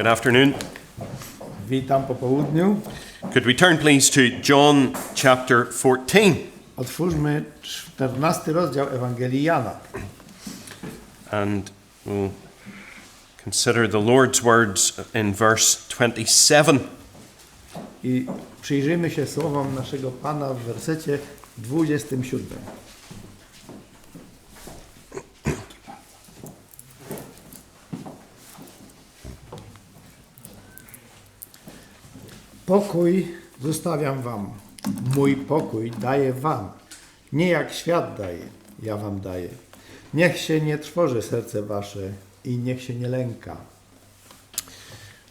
Good afternoon. Witam po południu. Could we turn, please, to John chapter 14? Otwórzmy 14 rozdział Ewangelii Jana. And we'll consider the Lord's words in verse 27. I przyjrzyjmy się słowom naszego Pana w wersecie 27. Pokój zostawiam wam. Mój pokój daję wam. Nie jak świat daje, ja wam daję. Niech się nie trwoży serce wasze i niech się nie lęka.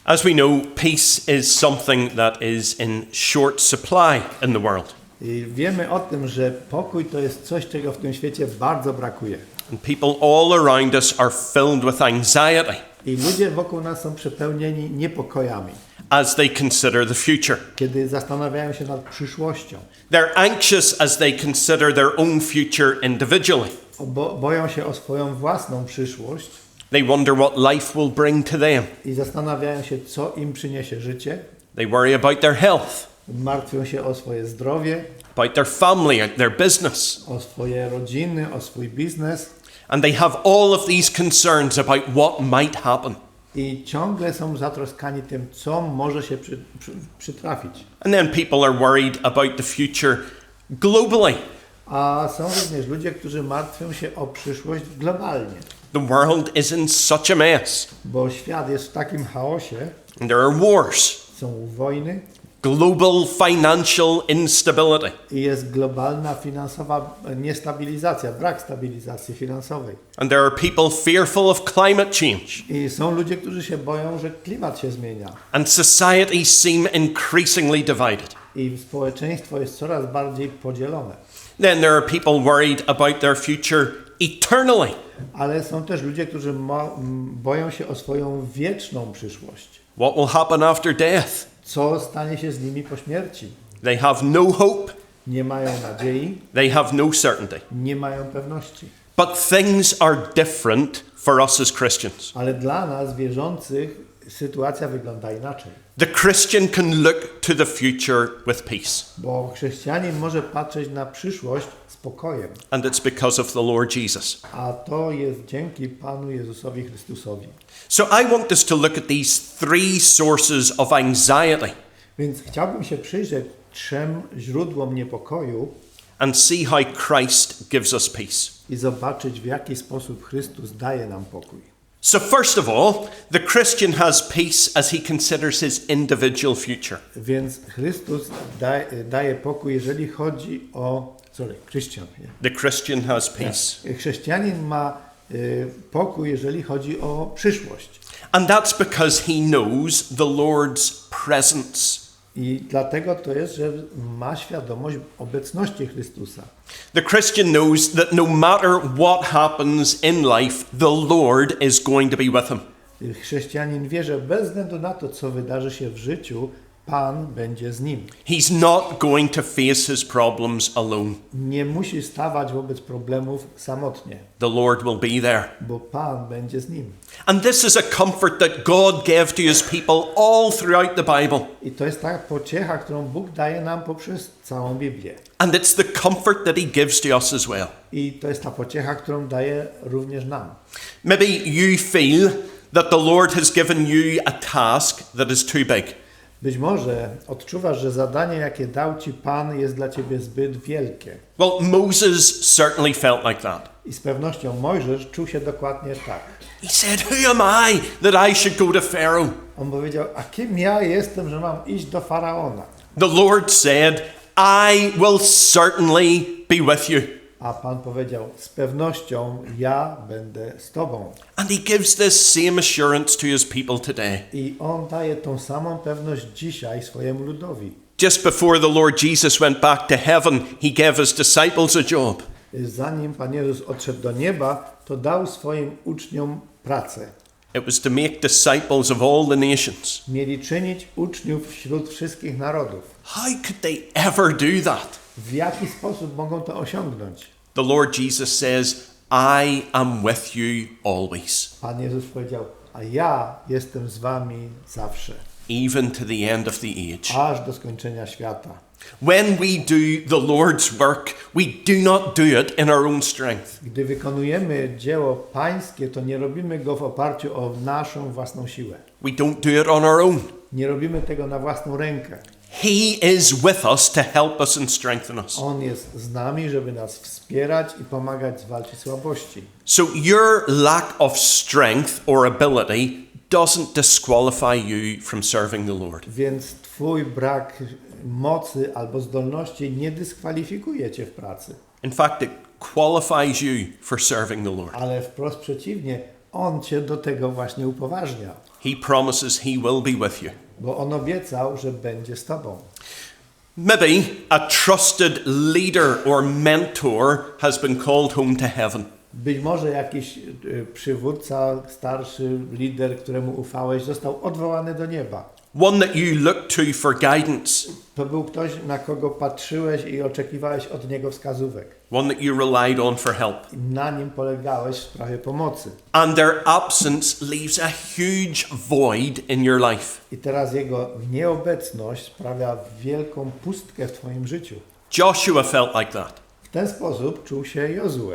As we know, peace is something that is in short supply in the world. I wiemy o tym, że pokój to jest coś, czego w tym świecie bardzo brakuje. And people all around us are filled with anxiety I ludzie wokół nas są przepełnieni niepokojami, as they consider the future. kiedy zastanawiają się nad przyszłością. They're anxious as they consider their own future individually. Bo, boją się o swoją własną przyszłość They wonder what life will bring to them. i zastanawiają się, co im przyniesie życie. They worry about their health, Martwią się o swoje zdrowie, about their family, their business. o swoje rodziny, o swój biznes And they have all of these concerns about what might happen. I ciągle są zatroskani tym, co może się przy, przy, przytrafić. And then people are worried about the future globally. A są również ludzie, którzy martwią się o przyszłość globalnie. The world is in such a mess. Bo świat jest w takim chaosie, And there are wars, są wojny global financial instability. i jest globalna finansowa niestabilizacja, brak stabilizacji finansowej. And there are people fearful of climate change. I są ludzie, którzy się boją, że klimat się zmienia And society seem increasingly divided. i społeczeństwo jest coraz bardziej podzielone. Then there are people worried about their future eternally. Ale są też ludzie, którzy boją się o swoją wieczną przyszłość. What will happen after death? Co stanie się z nimi po śmierci? They have no hope, Nie mają nadziei, they have no certainty. nie mają pewności. But things are different for us as Christians. Ale dla nas, wierzących, sytuacja wygląda inaczej. The Christian can look to the future with peace, Bo chrześcijanin może patrzeć na przyszłość spokojem. and it's because of the Lord Jesus. A to jest dzięki Panu Jezusowi Chrystusowi. So I want us to look at these three sources of anxiety Więc chciałbym się przyjrzeć trzem źródłom niepokoju and see how Christ gives us peace. i zobaczyć, w jaki sposób Chrystus daje nam pokój. So, first of all, the Christian has peace as he considers his individual future. Więc Chrystus daje, daje pokój, jeżeli chodzi o. Sorry, Christian. The Christian has peace. Chrześcijanin ma y, pokój, jeżeli chodzi o przyszłość. And that's because he knows the Lord's presence. I dlatego to jest, że ma świadomość obecności Chrystusa. The Christian knows that no matter what happens in life, the Lord is going to be with him. Chrześcijanin wie, że bez względu na to, co wydarzy się w życiu, Pan będzie z nim. He's not going to face his problems alone. Nie musi stawać wobec problemów samotnie, The Lord will be there. bo Pan będzie z nim. And this is a comfort that God gave to his people all throughout the Bible. I to jest ta pociecha, którą Bóg daje nam poprzez całą Biblię. And it's the comfort that he gives to us as well. I to jest ta pociecha, którą daje również nam. Maybe you feel that the Lord has given you a task that is too big. Być może odczuwasz, że zadanie, jakie dał ci Pan, jest dla ciebie zbyt wielkie. Well, Moses certainly felt like that. I z pewnością Mojżesz czuł się dokładnie tak. He said, Who am I that I should go to Pharaoh? On powiedział, a kim ja jestem, że mam iść do Faraona? The Lord said, I will certainly be with you. A Pan powiedział, z pewnością ja będę z Tobą. And he gives this same assurance to his people today. I On daje tą samą pewność dzisiaj swojemu ludowi. Just before the Lord Jesus went back to heaven, he gave his disciples a job. Zanim Pan Jezus odszedł do nieba, to dał swoim uczniom pracę. It was to make disciples of all the nations. Mieli czynić uczniów wśród wszystkich narodów. How could they ever do that? W jaki sposób mogą to osiągnąć? The Lord Jesus says, I am with you always. Pan Jezus powiedział: a ja jestem z wami zawsze, even to the end of the age. aż do skończenia świata. When we do the Lord's work, we do not do it in our own strength. Gdy wykonujemy dzieło pańskie, to nie robimy go w oparciu o naszą własną siłę. We don't do it on our own. Nie robimy tego na własną rękę. He is with us to help us and strengthen us. On jest z nami, żeby nas wspierać i pomagać zwalczyć słabości. So your lack of strength or ability doesn't disqualify you from serving the Lord. Więc Twój brak mocy albo zdolności nie dyskwalifikuje Cię w pracy, In fact, it qualifies you for serving the Lord. ale wprost przeciwnie, On Cię do tego właśnie upoważnia, He promises He will be with you. Bo On obiecał, że będzie z Tobą. Maybe a trusted leader or mentor has been called home to heaven. Być może jakiś y, przywódca, starszy lider, któremu ufałeś, został odwołany do nieba. One that you look to for guidance, To był ktoś, na kogo patrzyłeś i oczekiwałeś od niego wskazówek. one that you relied on for help. Na nim polegałeś w sprawie pomocy. And their absence leaves a huge void in your life. I teraz jego nieobecność sprawia wielką pustkę w Twoim życiu. Joshua felt like that. W ten sposób czuł się Jozue.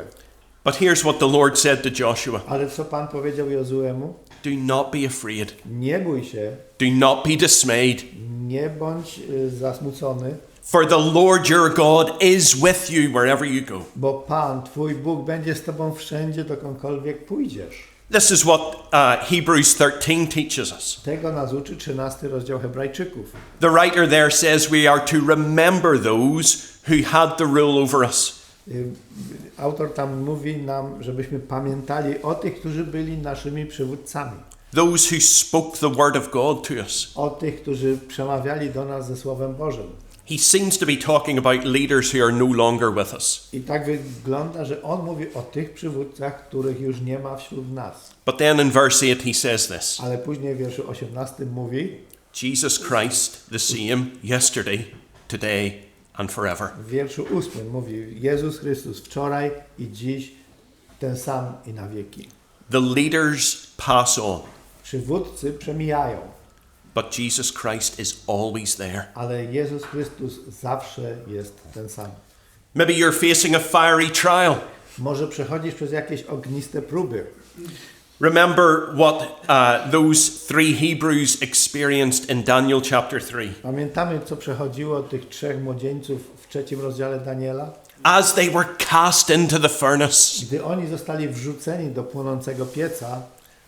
But here's what the Lord said to Joshua Ale co Pan powiedział Jozuemu? Do not be afraid, Nie bój się, do not be dismayed, nie bądź zasmucony, for the Lord your God is with you wherever you go. bo Pan, Twój Bóg, będzie z Tobą wszędzie, dokądkolwiek pójdziesz. This is what uh, Hebrews 13 teaches us. Tego nas uczy 13 rozdział Hebrajczyków. The writer there says we are to remember those who had the rule over us. Y, Autor tam mówi nam, żebyśmy pamiętali o tych, którzy byli naszymi przywódcami. Those who spoke the word of God to us. O tych, którzy przemawiali do nas ze Słowem Bożym. He seems to be talking about leaders who are no longer with us. I tak wygląda, że on mówi o tych przywódcach, których już nie ma wśród nas. But then in verse 8 he says this Ale później w wierszu 18 mówi, Jesus Christ, the same yesterday, today, and forever. w wierszu 8 mówi, Jezus Chrystus wczoraj i dziś ten sam i na wieki. The leaders pass on, Przywódcy przemijają, but Jesus Christ is always there. ale Jezus Chrystus zawsze jest ten sam. Maybe you're facing a fiery trial. Może przechodzisz przez jakieś ogniste próby. Remember what uh, those three Hebrews experienced in Daniel chapter 3. Pamiętamy, co przechodziło tych trzech młodzieńców w trzecim rozdziale Daniela? As they were cast into the furnace, Gdy oni zostali wrzuceni do płonącego pieca,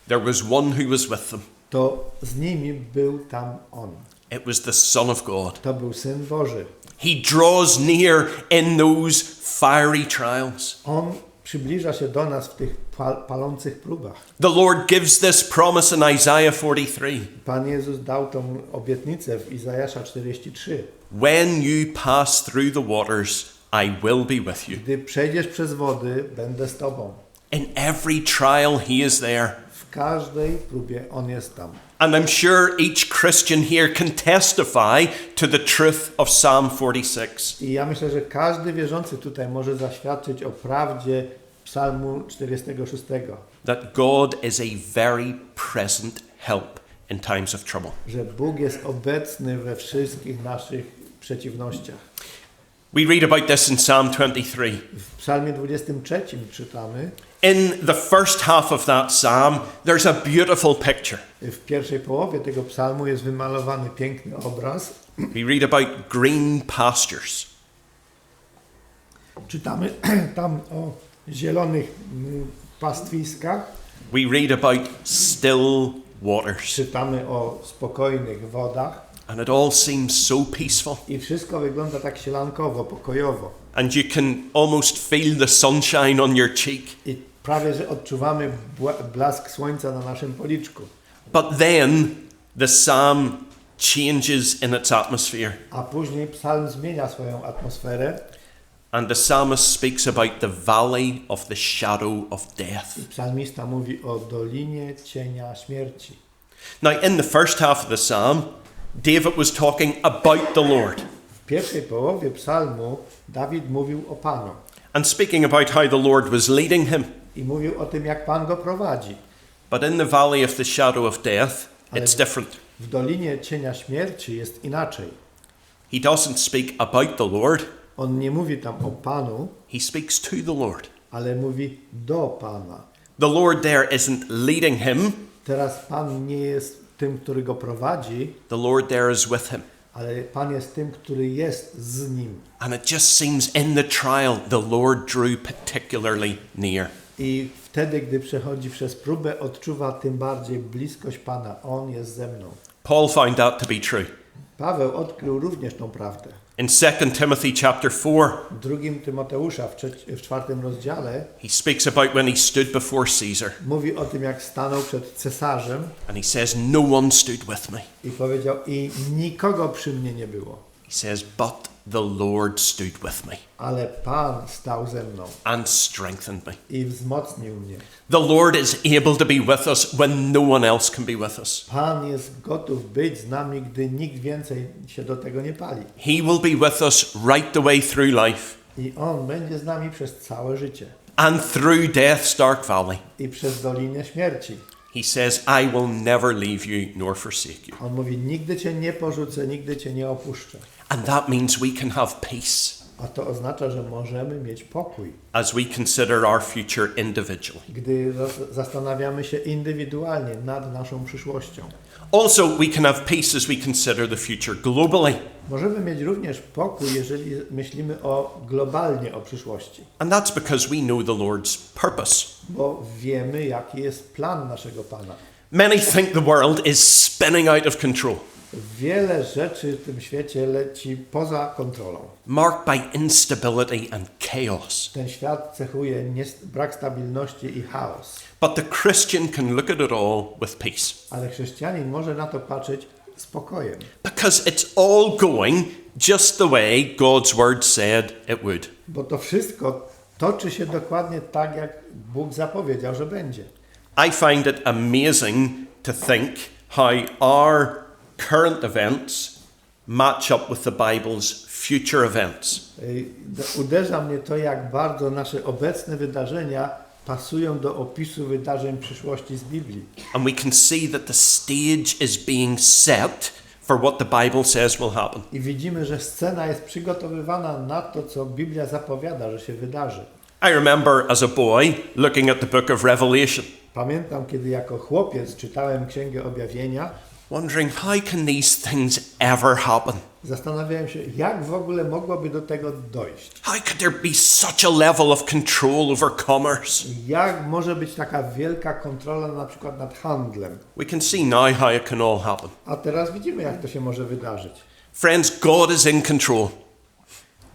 there was one who was with them. to z nimi był tam On. It was the Son of God. To był Syn Boży. He draws near in those fiery trials. On przybliża się do nas w tych pal palących próbach. The Lord gives this promise in Isaiah 43 Pan Jezus dał tą obietnicę w Izajasza 43. When you pass through the waters, I will be with you. Gdy przejdziesz przez wody, będę z Tobą. In every trial, He is there. W każdej próbie On jest tam. And I'm sure each Christian here can testify to the truth of Psalm 46. I ja myślę, że każdy wierzący tutaj może zaświadczyć o prawdzie Psalmu 46. That God is a very present help in times of trouble. Że Bóg jest obecny we wszystkich naszych przeciwnościach. We read about this in Psalm 23. W Psalmie 23 czytamy, In the first half of that psalm, there's a beautiful picture. w pierwszej połowie tego psalmu jest wymalowany piękny obraz. We read about green pastures. Czytamy tam o zielonych mm, pastwiskach, We read about still waters. czytamy o spokojnych wodach And it all seems so peaceful. i wszystko wygląda tak sielankowo, pokojowo. And you can almost feel the sunshine on your cheek. I prawie, że odczuwamy blask słońca na naszym policzku. But then the psalm changes in its atmosphere. A później psalm zmienia swoją atmosferę And the psalmist speaks about the valley of the shadow of death. i psalmista mówi o dolinie cienia śmierci. Now, in the first half of the psalm, David was talking about the Lord W pierwszej połowie psalmu Dawid mówił o Panu and speaking about how the Lord was leading him. i mówił o tym, jak Pan go prowadzi. But in the valley of the shadow of death, it's different. W Dolinie Cienia Śmierci jest inaczej. He doesn't speak about the Lord, On nie mówi tam o Panu, he speaks to the Lord. ale mówi do Pana. The Lord there isn't leading him, Teraz Pan nie jest tym, który go prowadzi, the Lord there is with him. ale Pan jest tym, który jest z nim. And it just seems in the trial the Lord drew particularly near. I wtedy, gdy przechodzi przez próbę, odczuwa tym bardziej bliskość Pana. On jest ze mną. Paul found that to be true. Paweł odkrył również tą prawdę. In 2 Timothy chapter 4, W drugim Tymoteusza, w, trzeci, w czwartym rozdziale, he speaks about when he stood before Caesar mówi o tym, jak stanął przed cesarzem and he says, No one stood with me. i powiedział, i nikogo przy mnie nie było, He says, But the Lord stood with me ale Pan stał ze mną and strengthened me. i wzmocnił mnie. The Lord is able to be with us when no one else can be with us. Pan jest gotów być z nami, gdy nikt więcej się do tego nie pali. He will be with us right the way through life I On będzie z nami przez całe życie and through death's dark valley. i przez Dolinę Śmierci. He says, I will never leave you nor forsake you. On mówi, nigdy Cię nie porzucę, nigdy Cię nie opuszczę. And that means we can have peace A to oznacza, że możemy mieć pokój, as we consider our future individually. gdy zas- zastanawiamy się indywidualnie nad naszą przyszłością. Also, we can have peace as we consider the future globally. Możemy mieć również pokój, jeżeli myślimy o globalnie o przyszłości, And that's because we know the Lord's purpose. bo wiemy, jaki jest plan naszego Pana. Many think the world is spinning out of control, Wiele rzeczy w tym świecie leci poza kontrolą. marked by instability and chaos. Ten świat cechuje brak stabilności i chaos. But the Christian can look at it all with peace Ale chrześcijanin może na to patrzeć spokojem, because it's all going just the way God's word said it would. bo to wszystko toczy się dokładnie tak, jak Bóg zapowiedział, że będzie. I find it amazing to think how our current events match up with the Bible's future events. Uderza mnie to, jak bardzo nasze obecne wydarzenia pasują do opisu wydarzeń przyszłości z Biblii. And we can see that the stage is being set for what the Bible says will happen. I widzimy, że scena jest przygotowywana na to, co Biblia zapowiada, że się wydarzy. I remember as a boy looking at the book of Revelation, Pamiętam, kiedy jako chłopiec czytałem Księgę Objawienia, wondering how can these things ever happen? zastanawiałem się, jak w ogóle mogłoby do tego dojść. How could there be such a level of control over commerce? Jak może być taka wielka kontrola na przykład nad handlem? We can see now how it can all happen. A teraz widzimy, jak to się może wydarzyć. Friends, God is in control.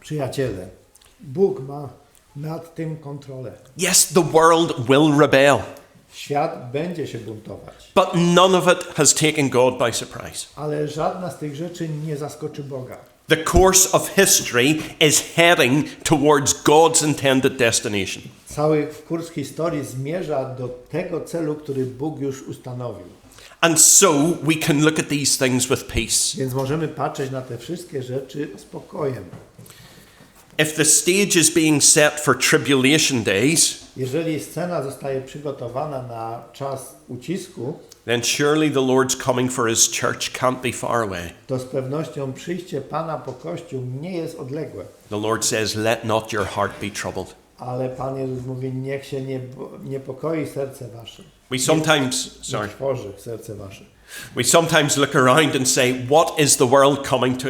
Przyjaciele, Bóg ma nad tym kontrolę. Yes, the world will rebel, Świat będzie się buntować, but none of it has taken God by surprise. ale żadna z tych rzeczy nie zaskoczy Boga. The course of history is heading towards God's intended destination. Cały kurs historii zmierza do tego celu, który Bóg już ustanowił. And so we can look at these things with peace. Więc możemy patrzeć na te wszystkie rzeczy spokojem. If the stage is being set for tribulation days, Jeżeli scena zostaje przygotowana na czas ucisku, then surely the Lord's coming for his church can't be far away. to z pewnością przyjście Pana po Kościół nie jest odległe. The Lord says, Let not your heart be troubled. Ale Pan Jezus mówi, niech się nie niepokoi serce wasze. We sometimes, Nie sorry, trwoży serce wasze. we sometimes look around and say, What is the world coming to?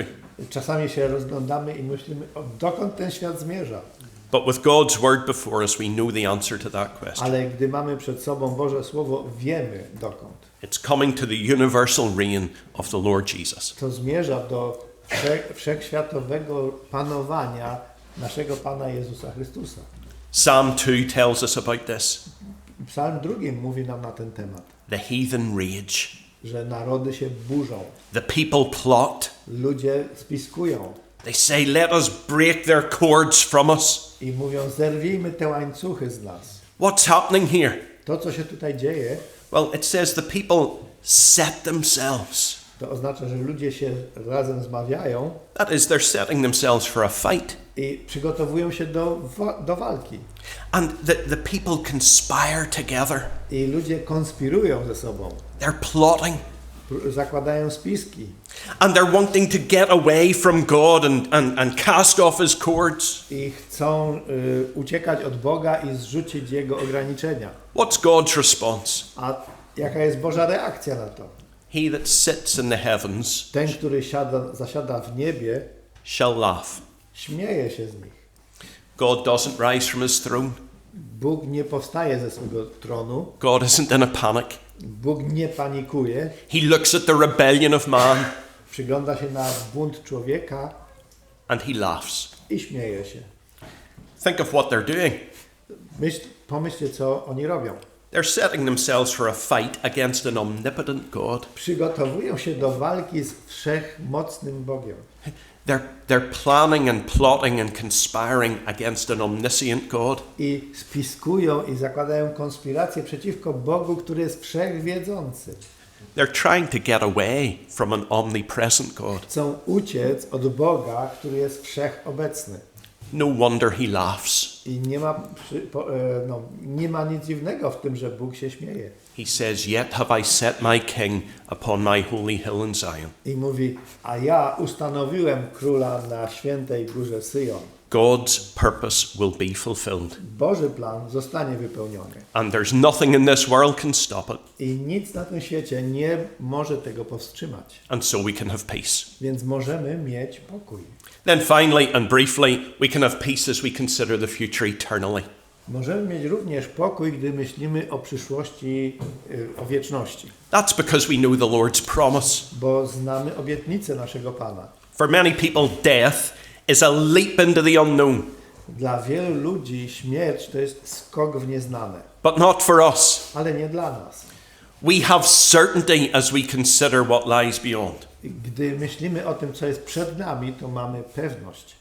Czasami się rozglądamy i myślimy, dokąd ten świat zmierza. But with God's word before us, we know the answer to that question. Ale gdy mamy przed sobą Boże Słowo, wiemy dokąd. It's coming to the universal reign of the Lord Jesus. To zmierza do wszech, wszechświatowego panowania naszego Pana Jezusa Chrystusa. Psalm 2 tells us about this. Psalm drugi mówi nam na ten temat, The heathen rage, że narody się burzą, the people plot. ludzie spiskują They say, Let us break their cords from us. i mówią, zerwijmy te łańcuchy z nas. What's happening here? To, co się tutaj dzieje, Well, it says the people set themselves. to oznacza, że ludzie się razem zmawiają, That is, they're setting themselves for a fight. i przygotowują się do, do walki. And the, the people conspire together. I ludzie konspirują ze sobą, They're plotting. Zakładają spiski And they're wanting to get away from God and, and, and cast off his cords. i chcą y, uciekać od Boga i zrzucić Jego ograniczenia. What's God's response? A jaka jest Boża reakcja na to? He that sits in the heavens Ten, który siada, zasiada w niebie, shall laugh. śmieje się z nich. God doesn't rise from his throne. Bóg nie powstaje ze swego tronu, God isn't in a panic. Bóg nie panikuje, He looks at the rebellion of man przygląda się na bunt człowieka and he laughs. i śmieje się. Think of what they're doing. Myśl, pomyślcie, co oni robią. They're setting themselves for a fight against an omnipotent God. Przygotowują się do walki z wszechmocnym Bogiem. They're, they're planning and plotting and conspiring against an omniscient God. I spiskują i zakładają konspirację przeciwko Bogu, który jest wszechwiedzący. They're trying to get away from an omnipresent God. Chcą uciec od Boga, który jest wszechobecny. No wonder he laughs. I nie ma, e, no, nie ma nic dziwnego w tym, że Bóg się śmieje. He says, Yet have I set my king upon my holy hill in Zion. I mówi, a ja ustanowiłem króla na świętej górze Syjon. God's purpose will be fulfilled. Boży plan zostanie wypełniony. And there's nothing in this world can stop it. I nic na tym świecie nie może tego powstrzymać. And so we can have peace. Więc możemy mieć pokój. Then finally and briefly, we can have peace as we consider the future eternally. Możemy mieć również pokój, gdy myślimy o przyszłości, y, o wieczności. That's because we know the Lord's promise. Bo znamy obietnicę naszego Pana. For many people, death is a leap into the unknown, Dla wielu ludzi śmierć to jest skok w nieznane. but not for us. Ale nie dla nas. We have certainty as we consider what lies beyond. Gdy myślimy o tym, co jest przed nami, to mamy pewność.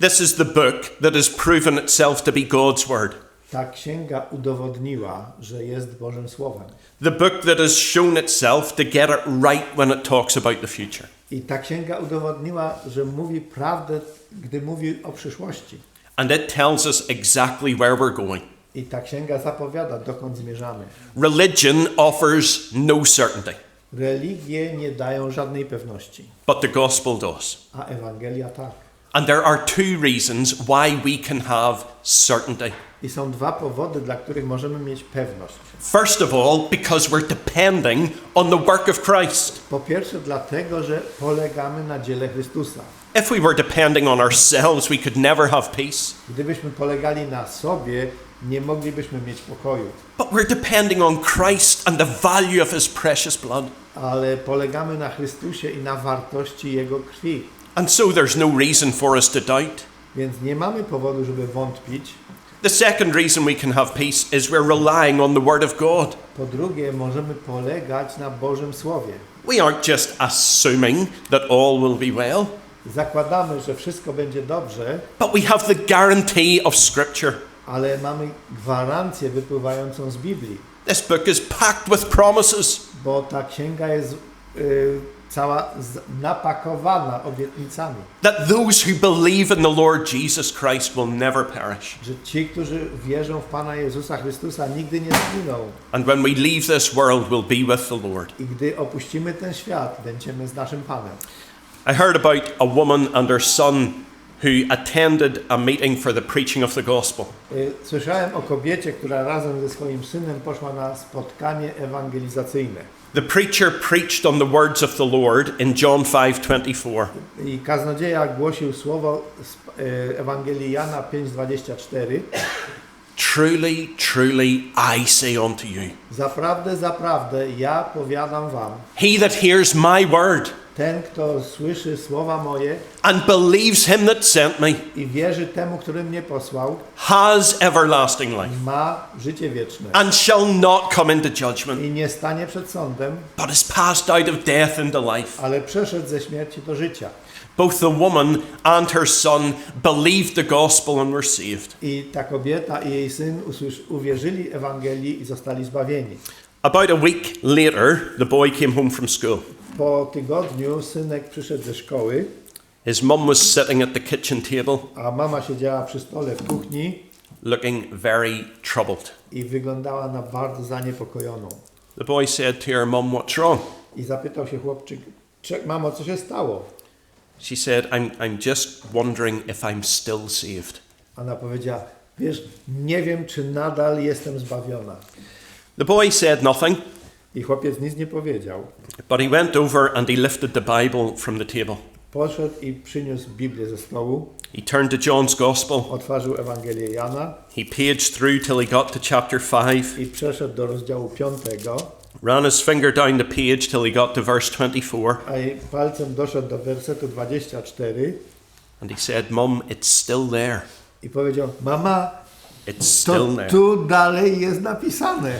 This is the book that has proven itself to be God's Word. Ta księga udowodniła, że jest Bożym Słowem. The book that has shown itself to get it right when it talks about the future. I ta księga udowodniła, że mówi prawdę, gdy mówi o przyszłości. And it tells us exactly where we're going. I ta księga zapowiada, dokąd zmierzamy. Religion offers no certainty, Religie nie dają żadnej pewności, but the gospel does. a Ewangelia tak. And there are two reasons why we can have certainty. I są dwa powody, dla których możemy mieć pewność. First of all, because we're depending on the work of Christ. Po pierwsze, dlatego, że polegamy na dziele Chrystusa. If we were depending on ourselves, we could never have peace. Gdybyśmy polegali na sobie, nie moglibyśmy mieć pokoju. But we're depending on Christ and the value of his precious blood. Ale polegamy na Chrystusie i na wartości Jego krwi. And so there's no reason for us to doubt. Więc nie mamy powodu, żeby wątpić. The second reason we can have peace is we're relying on the Word of God. Po drugie, możemy polegać na Bożym Słowie. We aren't just assuming that all will be well, Zakładamy, że wszystko będzie dobrze, but we have the guarantee of Scripture. Ale mamy gwarancję wypływającą z Biblii, This book is packed with promises. bo ta księga jest y, cała napakowana obietnicami, that those who believe in the Lord Jesus Christ will never perish. że ci, którzy wierzą w Pana Jezusa Chrystusa, nigdy nie zginą. And when we leave this world, we'll be with the Lord. I gdy opuścimy ten świat, będziemy z naszym Panem. I heard about a woman and her son who attended a meeting for the preaching of the gospel. Y, Słyszałem o kobiecie, która razem ze swoim synem poszła na spotkanie ewangelizacyjne. The preacher preached on the words of the Lord in John 5:24. I kaznodzieja głosił słowo z y, Ewangelii Jana 5:24. Truly, truly, I say unto you, Zaprawdę, zaprawdę, ja powiadam wam, he that hears my word ten, kto słyszy słowa moje and believes him that sent me i wierzy temu, który mnie posłał, has everlasting life ma życie wieczne and shall not come into judgment, i nie stanie przed sądem, but is passed out of death into life. ale przeszedł ze śmierci do życia. Both the woman and her son believed the gospel and were saved. I ta kobieta i jej syn uwierzyli Ewangelii i zostali zbawieni. About a week later, the boy came home from school. Po tygodniu synek przyszedł ze szkoły His mum was sitting at the kitchen table a mama siedziała przy stole w kuchni looking very troubled. i wyglądała na bardzo zaniepokojoną. The boy said to her mum, What's wrong? I zapytał się chłopczyk, "Cze- mamo, co się stało? She said, I'm, I'm just wondering if I'm still saved. Ona powiedziała, wiesz, nie wiem, czy nadal jestem zbawiona. The boy said nothing, I chłopiec nic nie powiedział. but he went over and he lifted the Bible from the table. Poszedł i przyniósł Biblię ze stołu, He turned to John's Gospel. otworzył Ewangelię Jana He paged through till he got to chapter 5, i przeszedł do rozdziału 5, ran his finger down the page till he got to verse 24, a palcem doszedł do wersetu 24 and he said, Mum, it's still there. i powiedział, mama, It's to still there. tu dalej jest napisane.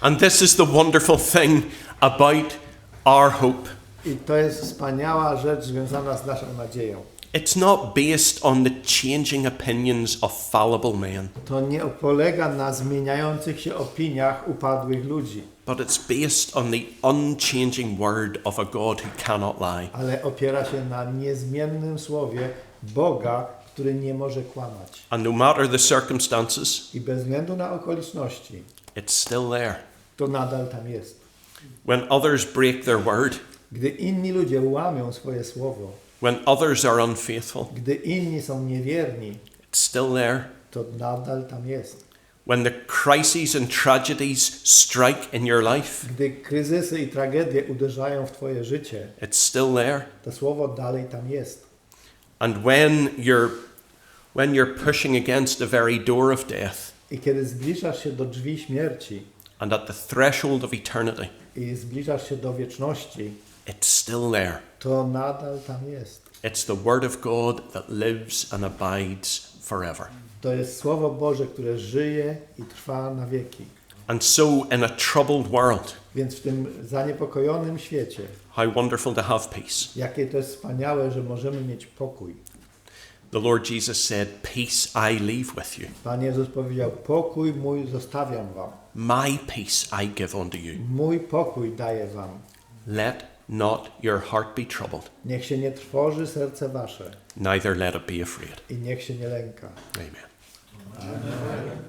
And this is the wonderful thing about our hope. I to jest wspaniała rzecz związana z naszą nadzieją. It's not based on the changing opinions of fallible men, To nie polega na zmieniających się opiniach upadłych ludzi, but it's based on the unchanging word of a God who cannot lie. ale opiera się na niezmiennym słowie Boga, który nie może kłamać. And no matter the circumstances, I bez względu na okoliczności, it's still there. To nadal tam jest. When others break their word, Gdy inni ludzie łamią swoje słowo, when others are unfaithful, gdy inni są niewierni, it's still there. to nadal tam jest. When the crises and tragedies strike in your life, Gdy kryzysy i tragedie uderzają w Twoje życie, it's still there. to słowo dalej tam jest. And when you're when you're pushing against the very door of death I kiedy zbliżasz się do drzwi śmierci and at the threshold of eternity, i zbliżasz się do wieczności, it's still there. to nadal tam jest. It's the word of God that lives and abides forever. To jest Słowo Boże, które żyje i trwa na wieki. And so in a troubled world, Więc w tym zaniepokojonym świecie, how wonderful to have peace. jakie to jest wspaniałe, że możemy mieć pokój. The Lord Jesus said, Peace I leave with you. Pan Jezus powiedział: Pokój mój zostawiam wam. My peace I give unto you. Mój pokój daję wam. Let not your heart be troubled, Niech się nie trwoży serce wasze neither let it be afraid. i niech się nie lęka. Amen.